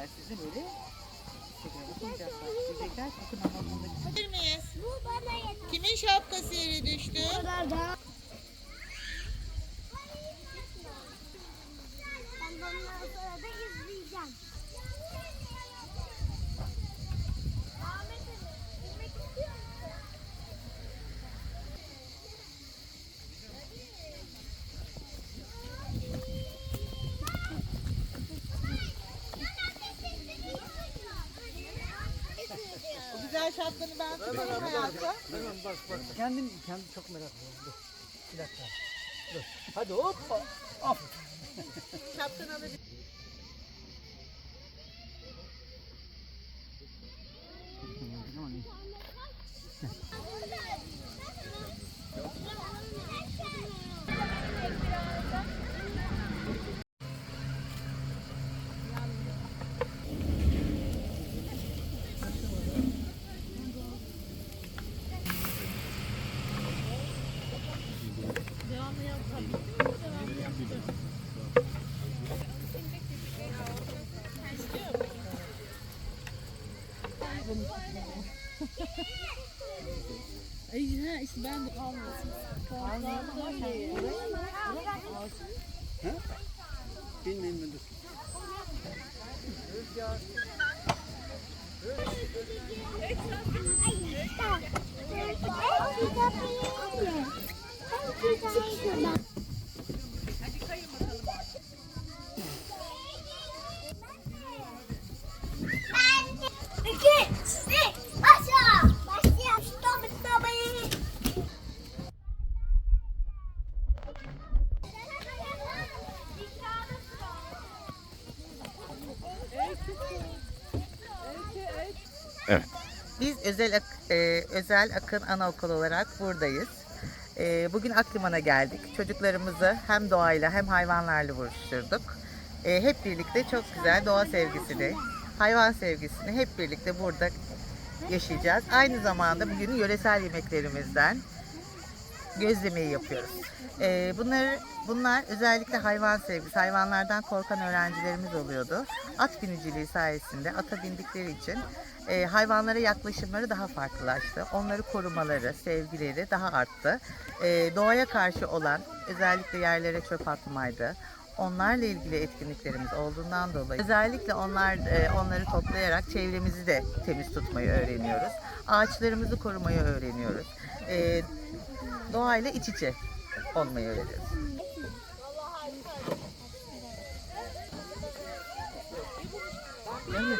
Öğretmenler sizi böyle Instagram okuyacaklar. Diyecekler ki şey Bu bana yeter. Kimin şapkası yere düştü? Bu. Şapkanı ben tutarım hayatım. Hemen bak bak. Kendim kendim çok merak ediyorum. Dur. Bir dakika. Dur. Hadi hoppa. Aferin. Şapkanı alabilir. Ay ha işte ben de kalmasın. Bilmeyeyim ben dur. Biz özel Ak- e, özel Akın Anaokulu olarak buradayız. E, bugün Akliman'a geldik. Çocuklarımızı hem doğayla hem hayvanlarla buluşturduk. E, hep birlikte çok güzel doğa sevgisini, hayvan sevgisini hep birlikte burada yaşayacağız. Aynı zamanda bugün yöresel yemeklerimizden gözlemeyi yapıyoruz. Ee, bunları bunlar özellikle hayvan sevgisi, hayvanlardan korkan öğrencilerimiz oluyordu. At biniciliği sayesinde ata bindikleri için e, hayvanlara yaklaşımları daha farklılaştı. Onları korumaları, sevgileri daha arttı. E, doğaya karşı olan özellikle yerlere çöp atmaydı. Onlarla ilgili etkinliklerimiz olduğundan dolayı özellikle onlar e, onları toplayarak çevremizi de temiz tutmayı öğreniyoruz. Ağaçlarımızı korumayı öğreniyoruz. E, doğayla iç içe olmayı öğreniyoruz. Evet.